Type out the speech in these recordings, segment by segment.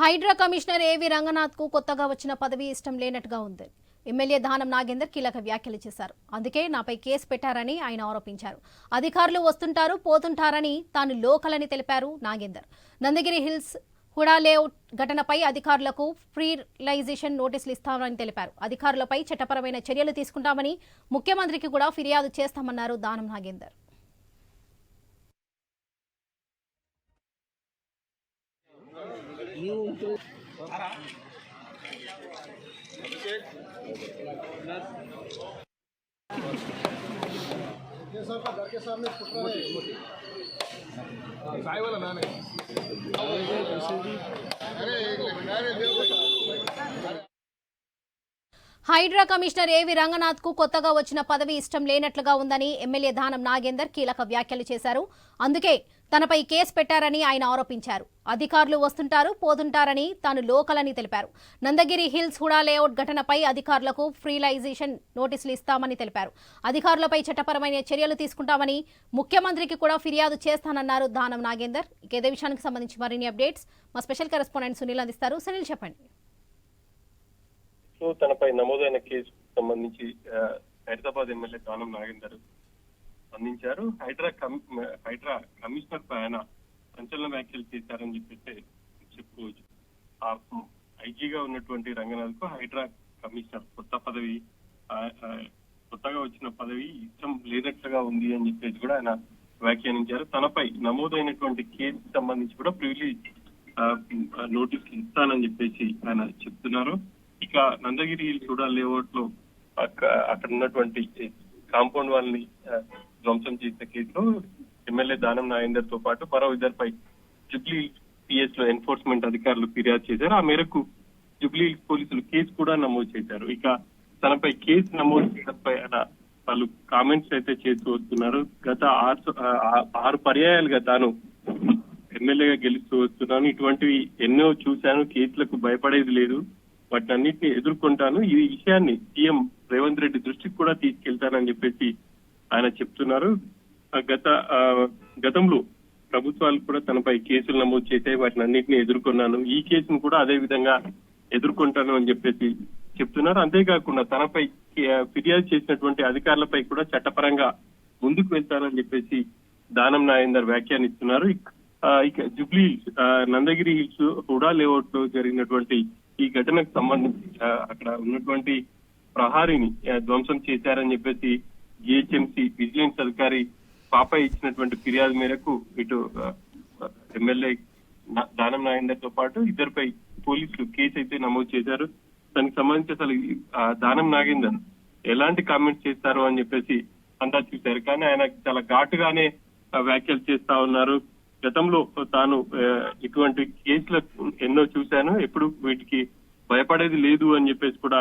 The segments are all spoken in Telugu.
హైడ్రా కమిషనర్ ఏవి రంగనాథ్కు కొత్తగా వచ్చిన పదవి ఇష్టం లేనట్టుగా ఉంది. ఎమ్మెల్యే దానం నాగేందర్ కీలక వ్యాఖ్యలు చేశారు. అందుకే నాపై కేసు పెట్టారని ఆయన ఆరోపించారు. అధికారులు వస్తుంటారు పోతుంటారని తాను లోకలని తెలిపారు Nagender. Nandagiri hills HUDA layout ఘటనపై అధికారులకు ఫ్రీలైజేషన్ నోటీసులు ఇస్తామని తెలిపారు. అధికారులపై చట్టపరమైన చర్యలు తీసుకుంటామని ముఖ్యమంత్రికి కూడా ఫిర్యాదు చేస్తామన్నారు దానం నాగేందర్. హైడ్రా కమిషనర్ ఏవి రంగనాథ్కు కొత్తగా వచ్చిన పదవి ఇష్టం లేనట్లుగా ఉందని ఎమ్మెల్యే దానం నాగేందర్ కీలక వ్యాఖ్యలు చేశారు. అందుకే తనపై కేసు పెట్టారని ఆయన ఆరోపించారు. అధికారులు వస్తుంటారు పోతుంటారని తాను లోకల్ అని తెలిపారు. నందగిరి హిల్స్ హుడా లేఅవుట్ ఘటనపై అధికారులకు ఫ్రీలైజేషన్ నోటీసులు ఇస్తామని తెలిపారు. అధికారులపై చట్టపరమైన చర్యలు తీసుకుంటామని ముఖ్యమంత్రికి కూడా ఫిర్యాదు చేస్తానన్నారు దానం నాగేందర్. ఇక ఇదే విషయానికి సంబంధించి మరిన్ని అప్డేట్స్ మా స్పెషల్ కరెస్పాండెంట్ సునీల్ అందిస్తారు. సునీల్ చెప్పండి. తనపై నమోదైన కేసు సంబంధించి హైదరాబాద్ ఎమ్మెల్యే దానం నాగేందర్ స్పందించారు. హైడ్రా హైడ్రా కమిషనర్ పై ఆయన సంచలన వ్యాఖ్యలు చేశారని చెప్పేసి చెప్పుకోవచ్చు. ఆ ఐజీగా ఉన్నటువంటి రంగనాథ్కు హైడ్రా కమిషనర్ కొత్త పదవి కొత్తగా వచ్చిన పదవి ఇష్టం లేనట్లుగా ఉంది అని చెప్పేసి కూడా ఆయన వ్యాఖ్యానించారు. తనపై నమోదైనటువంటి కేసు సంబంధించి కూడా ప్రివిలేజ్ నోటీసులు ఇస్తానని చెప్పేసి ఆయన చెప్తున్నారు. ఇక నందగిరి చూడాలి లేఅవుట్లో అక్కడ ఉన్నటువంటి కాంపౌండ్ వాళ్ళని ధ్వంసం చేసిన కేసులో ఎమ్మెల్యే దానం నాగేందర్తో పాటు మరో ఇద్దరిపై జుబ్లీ పిఎస్లో ఎన్ఫోర్స్మెంట్ అధికారులు ఫిర్యాదు చేశారు. ఆ మేరకు జుబ్లీ పోలీసులు కేసు కూడా నమోదు చేశారు. ఇక తనపై కేసు నమోదు చేయడంపై వాళ్ళు కామెంట్స్ అయితే చేస్తూ వస్తున్నారు. గత ఆరు ఆరు పర్యాయాలుగా తాను ఎమ్మెల్యేగా గెలుస్తూ వస్తున్నాను. ఇటువంటివి ఎన్నో చూశాను. కేసులకు భయపడేది లేదు. వాటిని అన్నింటినీ ఎదుర్కొంటాను. ఈ విషయాన్ని సీఎం రేవంత్ రెడ్డి దృష్టికి కూడా తీసుకెళ్తానని చెప్పేసి ఆయన చెప్తున్నారు. ఆ గత ఆ, గతంలో ప్రభుత్వాలు కూడా తనపై కేసులు నమోదు చేశాయి. వాటిని అన్నింటినీ ఎదుర్కొన్నాను. ఈ కేసును కూడా అదే విధంగా ఎదుర్కొంటాను అని చెప్పేసి చెప్తున్నారు. అంతేకాకుండా తనపై ఫిర్యాదు చేసినటువంటి అధికారులపై కూడా చట్టపరంగా ముందుకు వెళ్తానని చెప్పేసి దానం నాయందర్ వ్యాఖ్యానిస్తున్నారు. ఇక- జుబ్లీ హిల్స్, ఆ, నందగిరి హిల్స్ హుడా లేఅవుట్లో జరిగినటువంటి ఈ ఘటనకు సంబంధించి అక్కడ ఉన్నటువంటి ప్రహారిని ధ్వంసం చేశారని చెప్పేసి జిహెచ్ఎంసీ విజిలెన్స్ అధికారి పాప ఇచ్చినటువంటి ఫిర్యాదు మేరకు ఇటు ఎమ్మెల్యే దానం నాయందర్తో పాటు ఇద్దరిపై పోలీసులు కేసు అయితే నమోదు చేశారు. దానికి సంబంధించి అసలు దానం నాగేందర్ ఎలాంటి కామెంట్స్ చేస్తారు అని చెప్పేసి అంతా చూశారు. కానీ ఆయన చాలా ఘాటుగానే వ్యాఖ్యలు చేస్తా ఉన్నారు. గతంలో తాను ఇటువంటి కేసులు ఎన్నో చూశాను. ఎప్పుడు వీటికి భయపడేది లేదు అని చెప్పేసి కూడా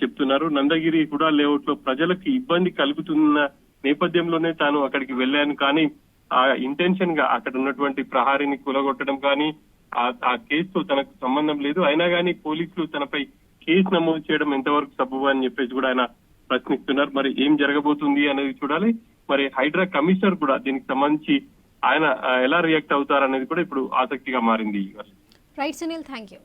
చెప్తున్నారు. నందగిరి కూడా లేఅవుట్లో ప్రజలకు ఇబ్బంది కలుగుతున్న నేపథ్యంలోనే తాను అక్కడికి వెళ్ళాను. కానీ ఆ ఇంటెన్షన్గా అక్కడ ఉన్నటువంటి ప్రహారిని కూలగొట్టడం కానీ ఆ కేసుతో తనకు సంబంధం లేదు. అయినా కానీ పోలీసులు తనపై కేసు నమోదు చేయడం ఎంతవరకు సబబు అని చెప్పేసి కూడా ఆయన ప్రశ్నిస్తున్నారు. మరి ఏం జరగబోతుంది అనేది చూడాలి. మరి హైడ్రా కమిషనర్ కూడా దీనికి సంబంధించి ఆయన ఎలా రియాక్ట్ అవుతారనేది కూడా ఇప్పుడు ఆసక్తిగా మారింది. Right Sunil thank you